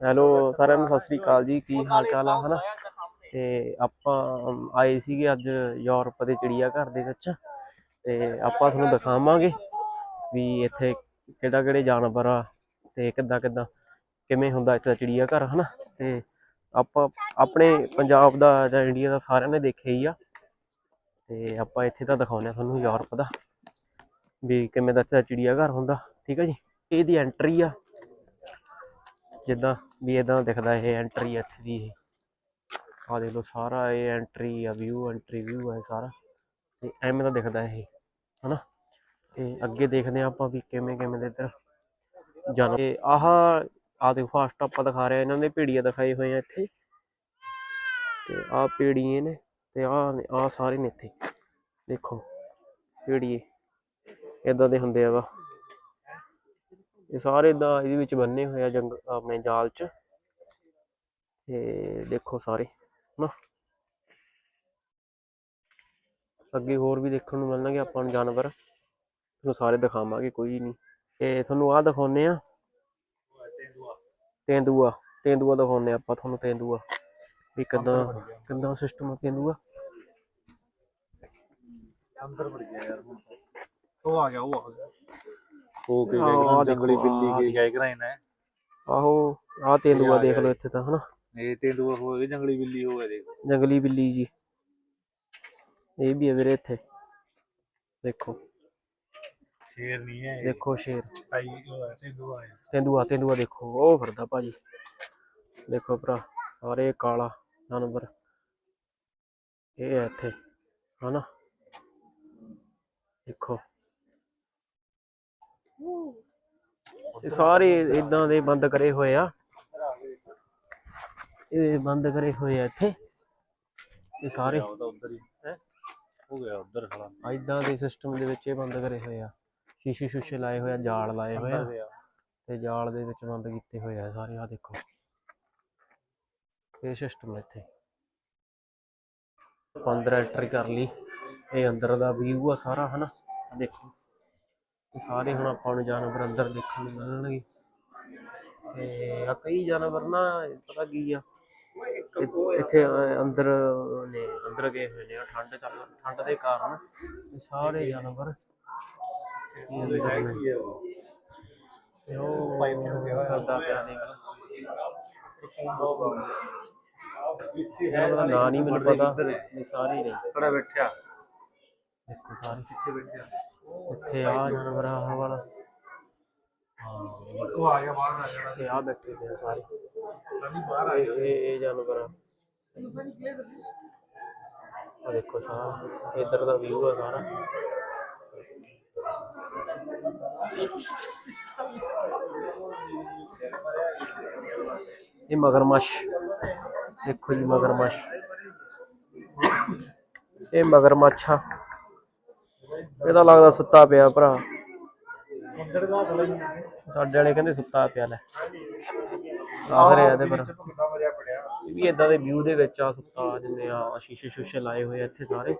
Hello ਸਾਰਿਆਂ ਨੂੰ ਸਤਿ ਸ੍ਰੀ ਅਕਾਲ ਜੀ। ਕੀ ਹਾਲ ਚਾਲ ਆ, ਹਨਾ? ਤੇ ਆਪਾਂ ਆਏ ਸੀਗੇ ਅੱਜ ਯੂਰਪ ਦੇ ਚਿੜੀਆ ਘਰ ਦੇ ਵਿੱਚ ਤੇ ਆਪਾਂ ਤੁਹਾਨੂੰ ਦਿਖਾਵਾਂਗੇ ਵੀ ਇੱਥੇ ਕਿਹੜਾ ਕਿਹੜੇ ਜਾਨਵਰ ਆ ਤੇ ਕਿੱਦਾਂ ਕਿੱਦਾਂ ਕਿਵੇਂ ਹੁੰਦਾ ਇੱਥੇ ਦਾ ਚਿੜੀਆ ਘਰ ਹਨਾ? ਤੇ ਆਪਾਂ ਆਪਣੇ ਪੰਜਾਬ ਦਾ ਜਾਂ ਇੰਡੀਆ ਦਾ ਸਾਰਿਆਂ ਨੇ ਦੇਖਿਆ ਹੀ ਆ। ਤੇ ਆਪਾਂ ਇੱਥੇ ਤਾਂ ਦਿਖਾਉਂਦੇ ਆ ਤੁਹਾਨੂੰ ਯੂਰਪ ਦਾ ਵੀ ਕਿਵੇਂ ਦਾ ਇੱਥੇ ਦਾ ਚਿੜੀਆ ਘਰ ਹੁੰਦਾ, ਠੀਕ ਹੈ ਜੀ? ਇਹਦੀ ਐਂਟਰੀ ਆ ਜਿੱਦਾਂ ਵੀ ਇਦਾਂ ਦਿਖਦਾ ਇਹ ਐਂਟਰੀ ਇੱਥੇ ਦੀ ਇਹ। ਆ ਦੇਖ ਲਓ ਸਾਰਾ ਇਹ ਐਂਟਰੀ ਆ ਵਿਊ ਐਂਟਰੀ ਵਿਊ ਹੈ ਸਾਰਾ। ਤੇ ਐਵੇਂ ਦਾ ਦਿਖਦਾ ਇਹ, ਹਨਾ? ਤੇ ਅੱਗੇ ਦੇਖਦੇ ਆ ਆਪਾਂ ਵੀ ਕਿਵੇਂ ਕਿਵੇਂ ਦੇ ਇੱਧਰ ਜਾਨ ਤੇ ਆਹ ਆ ਦੇਖੋ ਫਾਸਟ ਆਪਾਂ ਦਿਖਾ ਰਹੇ ਇਹਨਾਂ ਨੇ ਭੇੜੀਆ ਦਿਖਾਈ ਹੋਏ ਆ ਇੱਥੇ। ਤੇ ਆਹ ਭੇੜੀਏ ਨੇ ਤੇ ਆਹ ਆ ਸਾਰੇ ਨੇ ਇੱਥੇ। ਦੇਖੋ, ਭੇੜੀਏ। ਇਦਾਂ ਦੇ ਹੁੰਦੇ ਆ ਵਾ। ਇਹ ਸਾਰੇ ਇਦਾਂ ਇਹਦੇ ਵਿੱਚ ਬੰਨੇ ਹੋਏ ਆ ਜੰਗ, ਆਪਣੇ ਜਾਲ 'ਚ। ਤੇ ਦੇਖੋ ਸਾਰੇ, ਹਨਾ? ਅੱਗੇ ਹੋਰ ਵੀ ਦੇਖਣ ਨੂੰ ਮਿਲਣਗੇ ਆਪਾਂ ਨੂੰ ਜਾਨਵਰ। ਤੁਹਾਨੂੰ ਸਾਰੇ ਦਿਖਾਵਾਂਗੇ, ਕੋਈ ਨਹੀਂ। ਤੇ ਤੁਹਾਨੂੰ ਆਹ ਦਿਖਾਉਨੇ ਆ ਤੇਂਦੂਆ ਤੇਂਦੂਆ ਦਿਖਾਉਨੇ ਆਪਾਂ ਤੁਹਾਨੂੰ, ਤੇਂਦੂਆ। ਵੀ ਕਿੱਦਾਂ ਕਿੱਦਾਂ ਸਿਸਟਮ ਆ ਤੇਂਦੂਆ? ਅੰਦਰ ਵੜ ਗਿਆ ਯਾਰ ਉਹ ਆ ਗਿਆ, ਉਹ ਆ ਗਿਆ। ਉਹ ਕੀ ਆਹ, ਜੰਗਲੀ ਦੇਖੋ, ਬਿੱਲੀ ਆਹ ਕੀ ਕਹਿ ਕਰਾਂ ਇਹਨੇ। ਆਹੋ ਆਹ ਤੇਂਦੂਆ ਦੇਖ ਲਓ ਇੱਥੇ ਤਾਂ ਹਨਾ। ਇਹ ਤੇਂਦੂਆ ਹੋ ਗਿਆ ਜੰਗਲੀ ਬਿੱਲੀ ਹੋ ਗਿਆ ਦੇਖ। ਜੰਗਲੀ ਬਿੱਲੀ ਜੀ। ਇਹ ਵੀ ਹੈ ਵੀਰੇ ਇੱਥੇ। ਦੇਖੋ। ਸ਼ੇਰ ਨਹੀਂ ਹੈ ਦੇਖੋ ਸ਼ੇਰ। ਆਈ ਉਹ ਹੈ ਤੇਂਦੂਆ ਹੈ ਤੇਂਦੂਆ ਤੇਂਦੂਆ ਦੇਖੋ ਉਹ ਫਿਰਦਾ ਭਾਜੀ। ਦੇਖੋ ਭਰਾ ਸਾਰੇ ਕਾਲਾ ਜਾਨਵਰ। ਇਹ ਹੈ ਇੱਥੇ ਹਨਾ। ਦੇਖੋ। ਇਹ ਸਾਰੇ ਇਦਾਂ ਦੇ ਬੰਦ ਕਰੇ ਹੋਏ ਆ। ਇਹ ਬੰਦ ਕਰੇ ਹੋਏ ਆ ਇੱਥੇ। ਇਹ ਸਾਰੇ। ਉਧਰ ਹੀ। ਹੈਂ? ਹੋ ਗਿਆ ਉਧਰ ਖੜਾ। ਇਦਾਂ ਦੇ ਸਿਸਟਮ ਦੇ ਵਿੱਚ ਇਹ ਬੰਦ ਕਰੇ ਹੋਏ ਆ। ਸ਼ੀਸ਼ੇ ਸ਼ੂਸ਼ੇ ਲਾਏ ਹੋਏ ਆ ਜਾਲ ਲਾਏ ਹੋਏ ਆ। ਤੇ ਜਾਲ ਦੇ ਵਿੱਚ ਬੰਦ ਕੀਤੇ ਹੋਏ ਆ ਸਾਰੇ ਆ ਦੇਖੋ। ਇਹ ਸਿਸਟਮ ਇੱਥੇ। ਆਪਾਂ ਅੰਦਰ ਐਂਟਰੀ ਕਰ ਲਈ। ਇਹ ਅੰਦਰ ਦਾ ਵਿਊ ਆ ਸਾਰਾ ਹਨਾ? ਦੇਖੋ। ਇਹ ਸਾਰੇ ਹੁਣ ਆਪਾਂ ਨੂੰ ਜਾਨਵਰ ਅੰਦਰ ਦੇਖਣ ਨੂੰ ਮਿਲਣਗੇ। ਤੇ ਆ ਕਈ ਜਾਨਵਰ ਨਾ ਪਤਾ ਕੀ ਆ? ਇੱਥੇ ਅੰਦਰ ਨੇ ਅੰਦਰ ਗਏ ਹੋਏ ਨੇ ਠੰਡ ਚੱਲ ਠੰਡ ਦੇ ਕਾਰਨ ਸਾਰੇ ਜਾਨਵਰ ਨੇ। ਤੇ ਉਹ ਕਰਦਾ ਪਿਆ ਦੇਖ ਇਹਨਾਂ ਦਾ ਨਾਂ ਨਹੀਂ ਮੈਨੂੰ ਪਤਾ। ਸਾਰੇ ਨੇ। ਖੜਾ ਬੈਠਿਆ? ਦੇਖੋ ਸਾਰੇ ਕਿੱਥੇ ਬੈਠਿਆ ਇੱਥੇ ਆ ਜਾਨਵਰ ਆਹ ਵਾਲਾ। ਹਾਂ ਉਹ ਆ ਗਿਆ ਬਾਹਰ ਆ ਗਿਆ ਤੇ ਆ ਬੈਠੇ ਨੇ ਸਾਰੇ। ਨਹੀਂ ਬਾਹਰ ਆ ਇਹ ਇਹ ਇਹ ਜਾਨਵਰ ਆ। ਆਹ ਦੇਖੋ ਸਾਰਾ ਇੱਧਰ ਦਾ ਵਿਊ ਆ ਸਾਰਾ। ਇਹ ਮਗਰਮੱਛ। ਦੇਖੋ ਜੀ ਮਗਰਮੱਛ। ਇਹ ਮਗਰਮੱਛ। ਆ ਇਹਦਾ ਲੱਗਦਾ ਸੁੱਤਾ ਪਿਆ ਭਰਾ। ਅੰਦਰ ਦਾ ਥਲੇ ਸਾਡੇ ਵਾਲੇ ਕਹਿੰਦੇ ਸੁੱਤਾ ਪਿਆ ਲੈ। ਆਖ ਰਿਹਾ ਇਹਦੇ ਪਰ। ਕਿੰਨਾ ਮਰਿਆ ਪੜਿਆ। ਇਹ ਵੀ ਇਦਾਂ ਦੇ ਵਿਊ ਦੇ ਵਿੱਚ ਆ ਸੁੱਤਾ ਜਿੰਨੇ ਆ ਸ਼ੀਸ਼ੇ ਸ਼ੂਸ਼ੇ ਲਾਏ ਹੋਏ ਆ ਇੱਥੇ ਸਾਰੇ।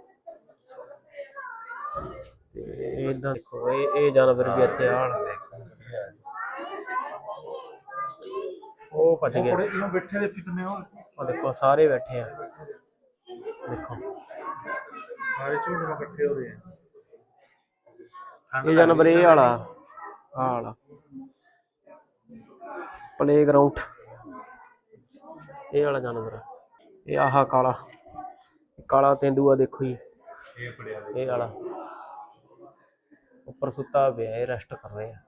ਤੇ ਇਦਾਂ ਦੇਖੋ ਇਹ ਇਹ ਜਾਨਵਰ ਵੀ ਇੱਥੇ ਆਣ ਉਹ ਭੱਜ ਗਏ ਬੜੇ ਇਹਨੂੰ ਬੈਠੇ ਦੇ ਕਿਤਨੇ ਹੋ ਆ ਦੇਖੋ ਸਾਰੇ ਬੈਠੇ ਆ। ਦੇਖੋ। ਸਾਰੇ ਝੁੰਡ ਨਾਲ ਇਕੱਠੇ ਹੋ ਰਹੇ ਆ। ਇਹ ਜਾਨਵਰ ਇਹ ਵਾਲਾ। ਆਹ ਵਾਲਾ। ਪਲੇਗਰਾਉਂਡ ਇਹ ਵਾਲਾ ਜਾਨਵਰ। ਆ। ਇਹ ਆਹ ਕਾਲਾ। ਕਾਲਾ ਤੇਂਦੂਆ ਦੇਖੋ ਜੀ। ਇਹ ਵਾਲਾ। ਉੱਪਰ ਸੁੱਤਾ ਪਿਆ ਇਹ ਰੈਸਟ ਕਰ ਰਿਹਾ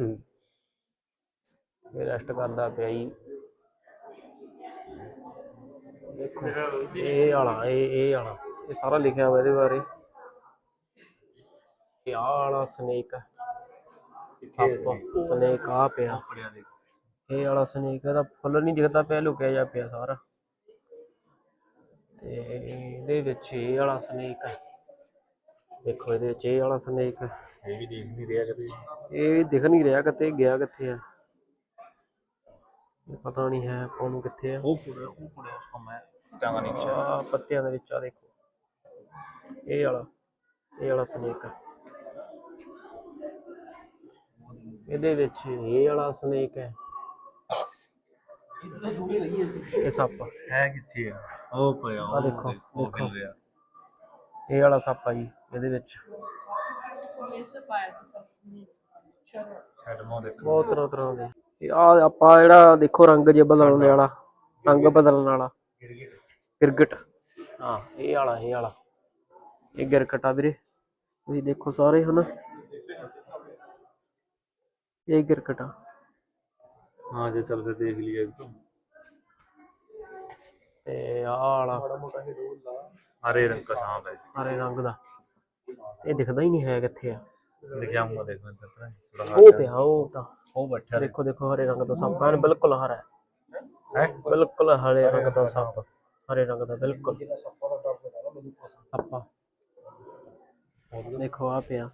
ਹੂੰ। ਇਹ ਰੈਸਟ ਕਰਦਾ ਪਿਆ ਜੀ। ਦੇਖੋ ਇਹ ਵਾਲਾ ਇਹ ਇਹ ਵਾਲਾ। ਇਹ ਸਾਰਾ ਲਿਖਿਆ ਹੋਇਆ ਇਹਦੇ ਬਾਰੇ। ਇਹ ਵਾਲਾ ਸਨੇਕ। ਸਨੇਕ? ਆ ਪਿਆ। ਇਹ ਵਾਲਾ ਸਨੇਕ ਇਹਦਾ ਫੁੱਲ ਨਹੀਂ ਦਿਖਦਾ ਪਿਆ ਲੁਕਿਆ ਜਾ ਪਿਆ ਸਾਰਾ। ਤੇ ਇਹਦੇ ਵਿੱਚ ਇਹ ਵਾਲਾ ਸਨੇਕ ਹੈ ਦੇਖੋ ਇਹਦੇ ਵਿੱਚ ਇਹ ਵਾਲਾ ਸਨੇਕ ਇਹ ਵੀ ਦੇਖ ਨਹੀਂ ਰਿਹਾ ਕਦੇ। ਇਹ ਦਿਖ ਨਹੀਂ ਰਿਹਾ ਕਿਤੇ ਗਿਆ ਕਿੱਥੇ ਆ। ਪਤਾ ਨਹੀਂ ਹੈ ਆਪਾਂ ਨੂੰ ਕਿੱਥੇ ਆ। ਉਹ ਪੜਿਆ ਉਹ ਪੜਿਆ ਉਸਕਾ ਮੈਂ ਟਾਂਗਾ ਨਹੀਂ ਪੱਤਿਆਂ ਦੇ ਵਿੱਚ ਆ ਦੇਖੋ। ਇਹ ਵਾਲਾ ਇਹ ਵਾਲਾ ਸਨੇਕ ਇਹਦੇ ਵਿੱਚ ਇਹ ਵਾਲਾ ਸਨੇਕ ਹੈ। ਇਹ ਸੱਪ। ਹੈ ਕਿੱਥੇ ਆ? ਉਹ ਪਿਆ ਆਹ ਦੇਖੋ, ਦੇਖੋ। ਇਹ ਵਾਲਾ ਸੱਪ ਆ ਜੀ ਇਹਦੇ ਵਿੱਚ। ਬਹੁਤ ਤਰ੍ਹਾਂ ਤਰ੍ਹਾਂ ਦੇ। ਇਹ ਆ ਆਪਾਂ ਜਿਹੜਾ ਦੇਖੋ ਰੰਗ ਜੇ ਬਦਲਣ ਵਾਲਾ ਰੰਗ ਬਦਲਣ ਵਾਲਾ। ਗਿਰਗਟ। ਹਾਂ ਇਹ ਵਾਲਾ ਇਹ ਵਾਲਾ। ਇਹ ਗਿਰਗਟ ਆ ਵੀਰੇ। ਤੁਸੀਂ ਦੇਖੋ ਸਾਰੇ ਹਨਾ। ਇਹ ਗਿਰਗਟ ਆ। ਹਾਂ ਜੇ ਚੱਲ ਫਿਰ ਦੇਖ ਲਈਏ ਤੇ ਆਹ ਵਾਲਾ। ਹਰੇ ਰੰਗ ਦਾ ਸਾਂਪ ਹੈ। ਹਰੇ ਰੰਗ ਦਾ। ਇਹ ਦਿਖਦਾ ਹੀ ਨਹੀਂ ਹੈ ਕਿੱਥੇ ਆ। ਦਿਖਿਆ ਹੂੰ ਦੇਖੋ ਇੱਧਰ ਥੋੜਾ ਉਹ ਪਿਆ ਉਹ ਤਾਂ। ਉਹ ਬੈਠਾ ਦੇਖੋ ਦੇਖੋ ਹਰੇ ਰੰਗ ਦਾ ਸੱਪ। ਐਨ ਬਿਲਕੁਲ ਹਰਾ ਹੈ। ਹੈ? ਬਿਲਕੁਲ ਹਰੇ ਰੰਗ ਦਾ ਸੱਪ। ਹਰੇ ਰੰਗ ਦਾ ਬਿਲਕੁਲ। ਸੱਪਾ ਦੇਖੋ ਆ ਪਿਆ।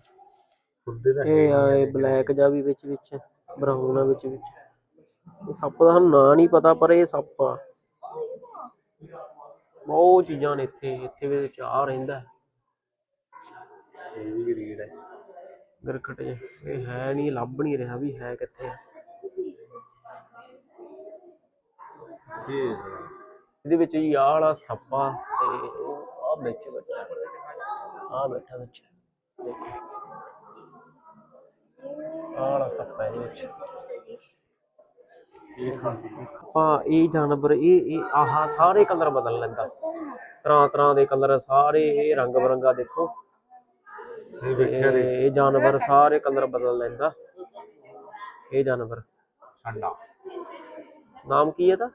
ਖੁੱਦੇ ਦਾ ਇਹ ਆ ਇਹ ਬਲੈਕ ਜਾ ਵੀ ਵਿੱਚ ਵਿੱਚ ਬਰਾਊਨ ਆ ਵਿੱਚ ਵਿੱਚ। ਇਹ ਸੱਪ ਦਾ ਸਾਨੂੰ ਨਾਂ ਨਹੀਂ ਪਤਾ ਪਰ ਇਹ ਸੱਪ ਆ। ਬਹੁਤ ਚੀਜ਼ਾਂ ਨੇ ਇੱਥੇ ਇੱਥੇ ਵੀ ਚਾਹ ਰਹਿੰਦਾ। ਇਹ ਵੀ ਰੀੜ ਹੈ। ਗਰਕਟ ਜੇ ਇਹ ਹੈ ਨਹੀਂ ਲੱਭ ਨਹੀਂ ਰਿਹਾ ਵੀ ਹੈ ਕਿੱਥੇ ਆ। ਇਹ ਇਹਦੇ ਵਿੱਚ ਜੀ ਆਹ ਵਾਲਾ ਸੱਪ ਤੇ ਉਹ ਆ ਵਿੱਚ ਬੈਠਾ ਆ ਬੈਠਾ ਵਿੱਚ। ਦੇਖੋ ਆਲਾ ਇਹ ਜਾਨਵਰ ਇਹ ਇਹ ਆਹਾ ਸਾਰੇ ਕਲਰ ਬਦਲ ਲੈਂਦਾ। ਤਰ੍ਹਾਂ ਤਰ੍ਹਾਂ ਦੇ ਕਲਰ ਸਾਰੇ ਇਹ ਰੰਗ ਬਰੰਗਾ ਦੇਖੋ। ਇਹ ਵੇਖਿਆ ਦੇ ਇਹ ਜਾਨਵਰ ਸਾਰੇ ਕਲਰ ਬਦਲ ਲੈਂਦਾ। ਇਹ ਜਾਨਵਰ। ਛੰਡਾ ਨਾਮ ਕੀ ਹੈ ਤਾਂ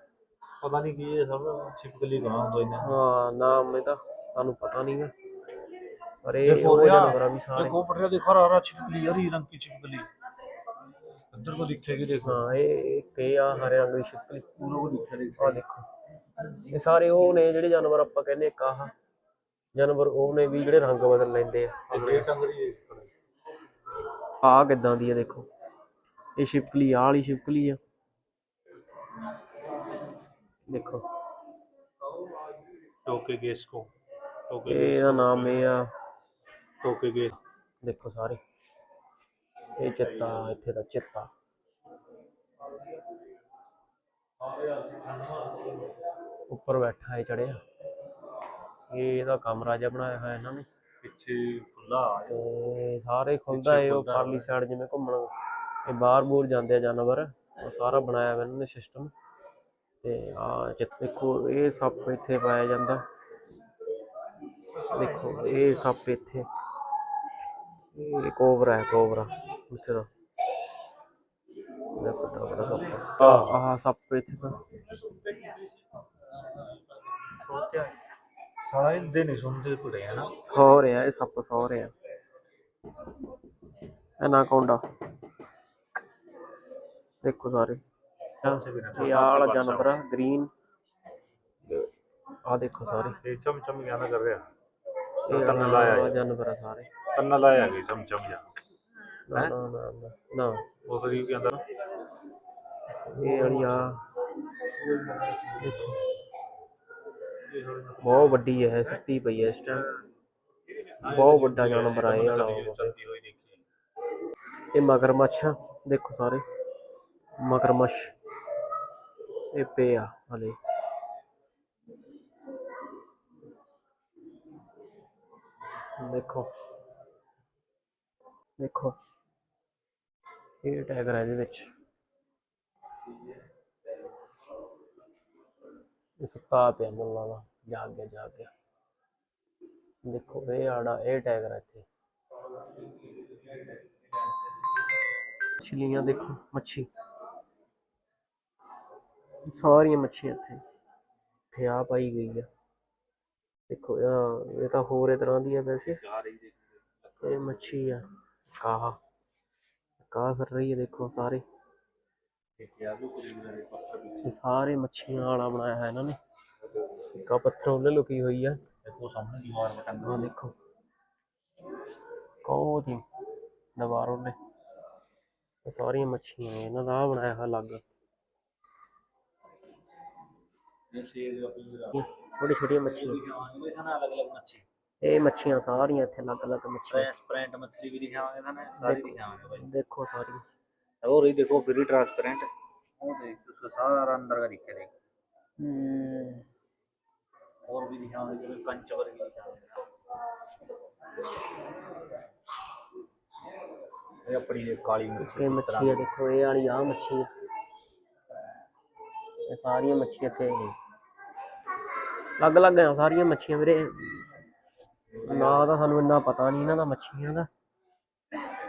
ਪਤਾ ਨਹੀਂ ਕੀ ਹੈ ਸਭ ਛਿਪਕਲੀ ਗਾਂ ਹੁੰਦਾ ਇਹਨਾਂ। ਹਾਂ ਨਾਮ ਇਹ ਤਾਂ ਸਾਨੂੰ ਪਤਾ ਨਹੀਂ ਹੈ। ਪਰ ਇਹ ਉਹ ਜਾਨਵਰ ਵੀ ਸਾਰੇ। ਦੇਖੋ ਪਟਿਆ ਦੇਖੋ ਹਰਾ ਛਿਪਕਲੀ ਹਰੀ ਰੰਗ ਦੀ ਛਿਪਕਲੀ। इधर को दिखेगी देखो ਹਾਂ ਇਹ ਇੱਕ ਇਹ ਆ ਹਰੇ ਰੰਗ ਦੀ ਛਿਪਕਲੀ पूरा को दिखा ਆ ਦੇਖੋ ਇਹ ਸਾਰੇ ਉਹ ਨੇ ਜਿਹੜੇ ਜਾਨਵਰ ਆਪਾਂ ਕਹਿੰਦੇ ਇੱਕ ਆਹ ਜਾਨਵਰ ਉਹ ਨੇ ਵੀ ਜਿਹੜੇ ਰੰਗ ਬਦਲ ਲੈਂਦੇ ਆ ये टंगरी ਆ ਕਿਦਾਂ ਦੀ ਆ ਦੇਖੋ ਇਹ ਛਿਪਕਲੀ ਆਹ ਵਾਲੀ ਛਿਪਕਲੀ ਆ ਦੇਖੋ टोके के इसको टोके ਇਹ ਇਹਦਾ ਨਾਮ ਇਹ ਆ टोके के ਦੇਖੋ ਸਾਰੇ ਇਹ ਚਿੱਤਾ ਇੱਥੇ ਦਾ ਚਿੱਤਾ ਉੱਪਰ ਬੈਠਾ ਹੈ ਚੜਿਆ। ਇਹ ਇਹਦਾ ਕਮਰਾ ਜਿਹਾ ਬਣਾਇਆ ਹੋਇਆ ਇਹਨਾਂ ਨੇ। ਪਿੱਛੇ ਖੁੱਲਾ ਤੇ ਸਾਰੇ ਖੁੱਲਦਾ ਏ ਉਹ ਪਰਲੀ ਸਾਈਡ ਜਿਵੇਂ ਘੁੰਮਣ। ਇਹ ਬਾਹਰ ਬੂਰ ਜਾਂਦੇ ਆ ਜਾਨਵਰ। ਉਹ ਸਾਰਾ ਬਣਾਇਆ ਹੋਇਆ ਇਹਨਾਂ ਨੇ ਸਿਸਟਮ ਤੇ ਆ ਜਿੱਤ ਦੇਖੋ ਇਹ ਸੱਪ ਇੱਥੇ ਪਾਇਆ ਜਾਂਦਾ। ਦੇਖੋ ਇਹ ਸੱਪ ਇੱਥੇ। ਇਹ ਕੋਬਰਾ ਹੈ ਕੋਬਰਾ ਅੱਛਾ ਦੇਖੋ ਤਾਂ ਬੜਾ ਸੱਪ। ਆ ਆਹ ਸੱਪ ਇੱਥੇ ਤਾਂ। ਸੋਚਿਆ ਸਾਲਾ ਇਹਦੇ ਨਹੀਂ ਸੁਣਦੇ ਕੁੜੇ ਹਨਾ ਸੌ ਰਿਹਾ ਇਹ ਸੱਪ ਸੌ ਰਿਹਾ। ਐਨਾਕੌਂਡਾ ਦੇਖੋ ਸਾਰੇ। ਇਹ ਆਲਾ ਜਾਨਵਰ ਆ ਗ੍ਰੀਨ। ਆ ਦੇਖੋ ਸਾਰੇ। ਇਹ ਚਮ ਚਮ ਜਾਣਾ ਕਰ ਰਿਹਾ। ਇਹ ਤਨ ਲਾਇਆ। ਜਾਨਵਰ ਆ ਸਾਰੇ। ਤਨ ਲਾਇਆ ਗਈ ਚਮ ਚਮ ਜਾ ਨਾ ਨਾ ਨਾ ਉਹ ਸਰੀਰ ਦੇ ਅੰਦਰ ਇਹ ਵਾਲੀ ਆ ਬਹੁਤ ਵੱਡੀ ਹੈ ਸੱਤੀ ਪਈ ਹੈ ਇਸ ਟਾਈਮ ਬਹੁਤ ਵੱਡਾ ਜਾਨਵਰ ਆਏ ਵਾਲਾ ਇਹ ਮਗਰਮੱਛ ਦੇਖੋ ਸਾਰੇ ਮਗਰਮੱਛ ਇਹ ਪਿਆ ਹਲੇ ਦੇਖੋ ਦੇਖੋ ਇਹ ਟਾਈਗਰ ਹੈ ਇਹਦੇ ਵਿੱਚ। ਇਹ ਸੁੱਤਾ ਪਿਆ ਮੁੱਲਾ ਦਾ, ਜਾਗ ਗਿਆ ਜਾਗ ਗਿਆ। ਦੇਖੋ, ਇਹ ਆੜਾ, ਇਹ ਟਾਈਗਰ ਹੈ ਇੱਥੇ। ਮਛਲੀਆਂ ਦੇਖੋ, ਮੱਛੀ। ਸਾਰੀਆਂ ਮੱਛੀਆਂ ਇੱਥੇ। ਇੱਥੇ ਆ ਪਾਈ ਗਈ ਆ। ਦੇਖੋ, ਇਹ ਇਹ ਤਾਂ ਹੋਰ ਹੀ ਤਰ੍ਹਾਂ ਦੀ ਆ ਵੈਸੇ। ਇਹ ਮੱਛੀ ਆ। ਕਾਹ। कार फिर रही है देखो सारे। सारे मच्छियाँ आड़ा बनाया है इन्होंने। का पत्थरों ने लुकी हुई है। देखो सामने दीवार में सारिया मछिया इन्होंने आ बनाया है अलग। छोटी छोटी मच्छियाँ। ਛੋਟੀ ਛੋਟੀਆਂ ਮੱਛੀਆਂ अलग अलग मच्छी ਇਹ ਮੱਛੀਆਂ ਸਾਰੀਆਂ ਇੱਥੇ ਅਲੱਗ ਅਲੱਗ ਮੱਛੀਆਂ ट्रांसपेरेंट मछली भी दिखावांगे थाने सारी दिखावांगे भाई ਦੇਖੋ ਸਾਰੀਆਂ और ये देखो फ्री ट्रांसपेरेंट वो देख उसका सारा अंदर का दिखे देख ਹੂੰ और भी दिखाओ जो कंच वर्गी दिखाओ ये अपनी ये काली मिर्च ਇਹ ਮੱਛੀ ਆ ਦੇਖੋ ਇਹ ਵਾਲੀ ਆ ਮੱਛੀ ਆ ਇਹ ਸਾਰੀਆਂ ਮੱਛੀਆਂ ਇੱਥੇ ਅਲੱਗ ਅਲੱਗ ਆ ਸਾਰੀਆਂ ਮੱਛੀਆਂ ਵੀਰੇ ਨਾ ਤਾਂ ਸਾਨੂੰ ਇੰਨਾ ਪਤਾ ਨਹੀਂ ਇਹਨਾਂ ਦਾ ਮੱਛੀਆਂ ਦਾ।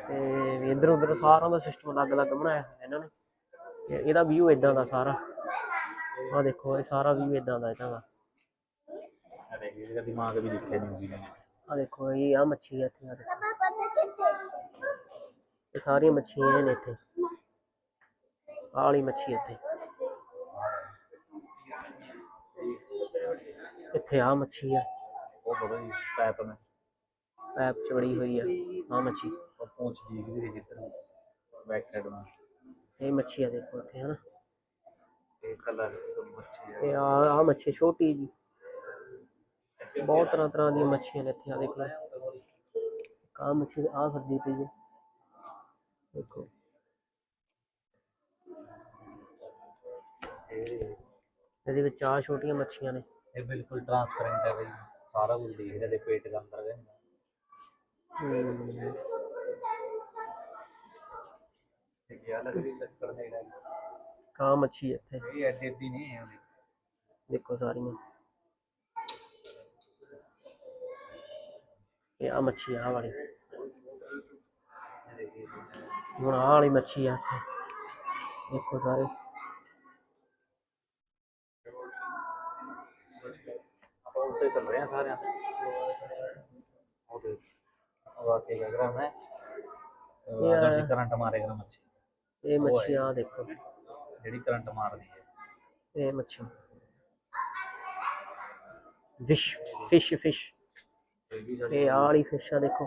ਤੇ ਵੀ ਇਧਰ ਉਧਰ ਸਾਰਾ ਦਾ ਸਿਸਟਮ ਅਲੱਗ-ਅਲੱਗ ਬਣਾਇਆ ਹੋਇਆ ਇਹਨਾਂ ਨੇ। ਤੇ ਇਹਦਾ ਵੀਊ ਇਦਾਂ ਦਾ ਸਾਰਾ। ਆ ਦੇਖੋ ਇਹ ਸਾਰਾ ਵੀਊ ਇਦਾਂ ਦਾ ਇਹਨਾਂ ਦਾ। ਅਰੇ ਇਹਦਾ ਦਿਮਾਗ ਵੀ ਦੇਖਿਆ ਨਹੀਂ ਹੁੰਦੀ ਆ ਦੇਖੋ ਇਹ ਆ ਮੱਛੀ ਹੈ ਇੱਥੇ ਆ ਦੇਖੋ। ਇਹ ਸਾਰੀਆਂ ਮੱਛੀਆਂ ਨੇ ਇੱਥੇ। ਆਹ ਵਾਲੀ ਮੱਛੀ ਇੱਥੇ। ਇੱਥੇ ਆ ਮੱਛੀ ਆ। वो बड़ो ही पैप में ਪੈਪ ਚ ਵੜੀ ਹੋਈ ਆ ਆ ਮੱਛੀ और पूंछ जी भी जिधर बैक साइड में ਇਹ ਮੱਛੀ ਆ ਦੇਖੋ ਇੱਥੇ ਹਨਾ एक कलर सब मच्छी है ਇਹ ਆ ਆ ਮੱਛੀ ਛੋਟੀ ਜੀ ਬਹੁਤ ਤਰ੍ਹਾਂ ਤਰ੍ਹਾਂ ਦੀਆਂ ਮੱਛੀਆਂ ਨੇ ਇੱਥੇ ਆ ਦੇਖ ਲਓ ਆ ਮੱਛੀ ਆ ਫਿਰਦੀ ਪਈ ਹੈ ਦੇਖੋ ਇਹਦੇ ਵਿੱਚ ਆ ਛੋਟੀਆਂ ਮੱਛੀਆਂ ਨੇ ये बिल्कुल ट्रांसपेरेंट है भाई सारा कुछ दिख रहा है पेट के अंदर का ਹਮ, क्या लग रही है करने का ਆ ਮੱਛੀ ਇੱਥੇ ये एडी एडी नहीं है अभी ਦੇਖੋ ਸਾਰੀਆਂ ਇਹ ਆ ਮੱਛੀ ਆ ਵਾਲੀ ਹੁਣ ਆਹ ਵਾਲੀ ਮੱਛੀ ਆ ਇੱਥੇ ਦੇਖੋ ਸਾਰੇ अब सारे वो देख अब आके क्या करा मैं ये अगर है। से करंट मारेगा मच्छी ਇਹ ਮੱਛੀ ਆ ਦੇਖੋ जेडी करंट मार दी है ਇਹ ਮੱਛੀ ਫਿਸ਼ ਫਿਸ਼ ਫਿਸ਼ ये भी सारी ਇਹ ਆਹ ਵਾਲੀ ਫਿਸ਼ ਆ ਦੇਖੋ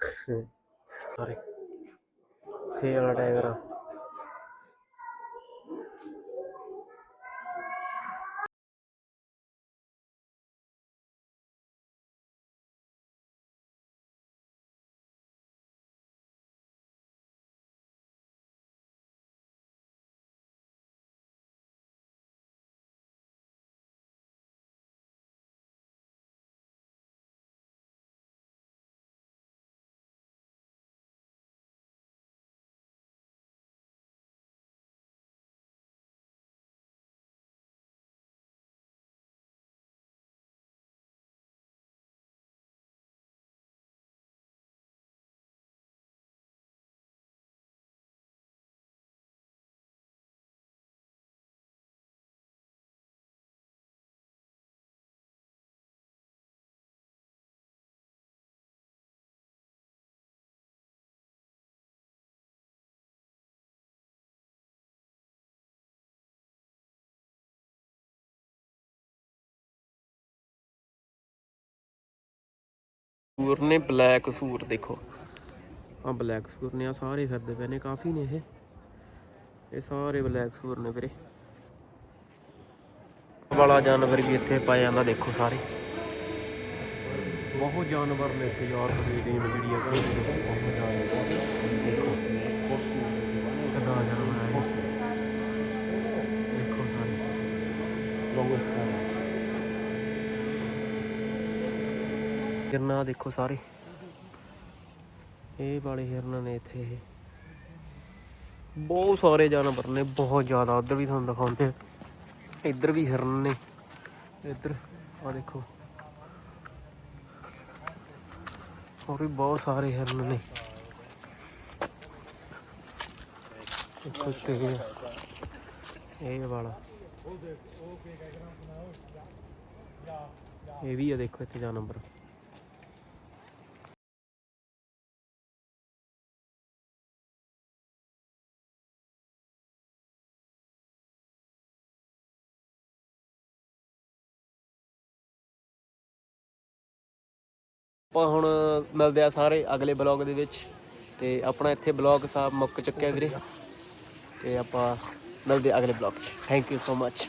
ਸਾਰੇ ਤੇ ਵਾਲਾ ਟਾਈਗਰ ਆ ਸੂਰ ਨੇ, ਬਲੈਕ ਸੂਰ ਦੇਖੋ। ਆ ਬਲੈਕ ਸੂਰ ਨੇ ਆ ਸਾਰੇ ਫਿਰਦੇ ਪਏ ਨੇ, ਕਾਫੀ ਨੇ ਇਹ। ਇਹ ਸਾਰੇ ਬਲੈਕ ਸੂਰ ਨੇ ਵੀਰੇ। ਵਾਲਾ ਜਾਨਵਰ ਵੀ ਇੱਥੇ ਪਾਇਆ ਜਾਂਦਾ, ਦੇਖੋ ਸਾਰੇ। ਬਹੁਤ ਜਾਨਵਰ ਨੇ ਇੱਥੇ, ਯਾਰ, ਤੁਸੀਂ ਟੀਮ ਜਿਹੜੀ ਹੈ, ਬਹੁਤ ਜਾਨਵਰ ਦੇਖੋ ਕਿੰਨਾ ਜਾਨਵਰ ਹੈ ਦੇਖੋ ਸਾਰੇ ਹਿਰਨਾ ਦੇਖੋ ਸਾਰੇ। ਇਹ ਵਾਲੇ ਹਿਰਨ ਨੇ ਇੱਥੇ ਇਹ। ਬਹੁਤ ਸਾਰੇ ਜਾਨਵਰ ਨੇ, ਬਹੁਤ ਜ਼ਿਆਦਾ। ਉਧਰ ਵੀ ਤੁਹਾਨੂੰ ਦਿਖਾਉਂਦੇ ਆ। ਇੱਧਰ ਵੀ ਹਿਰਨ ਨੇ। ਇੱਧਰ ਆ ਦੇਖੋ। ਹੋਰ ਵੀ ਬਹੁਤ ਸਾਰੇ ਹਿਰਨ ਨੇ। ਦੇਖੋ ਤੇ ਇਹ ਵਾਲਾ। ਇਹ ਵੀ ਆ ਦੇਖੋ ਇੱਥੇ ਜਾਨਵਰ। ਆਪਾਂ ਹੁਣ ਮਿਲਦੇ ਆ ਸਾਰੇ ਅਗਲੇ ਬਲੌਗ ਦੇ ਵਿੱਚ। ਤੇ ਆਪਣਾ ਇੱਥੇ ਬਲੌਗ ਸਾਹਿਬ ਮੁੱਕ ਚੁੱਕਿਆ ਵੀਰੇ। ਤੇ ਆਪਾਂ ਮਿਲਦੇ ਆ ਅਗਲੇ ਬਲੌਗ 'ਚ। Thank you so much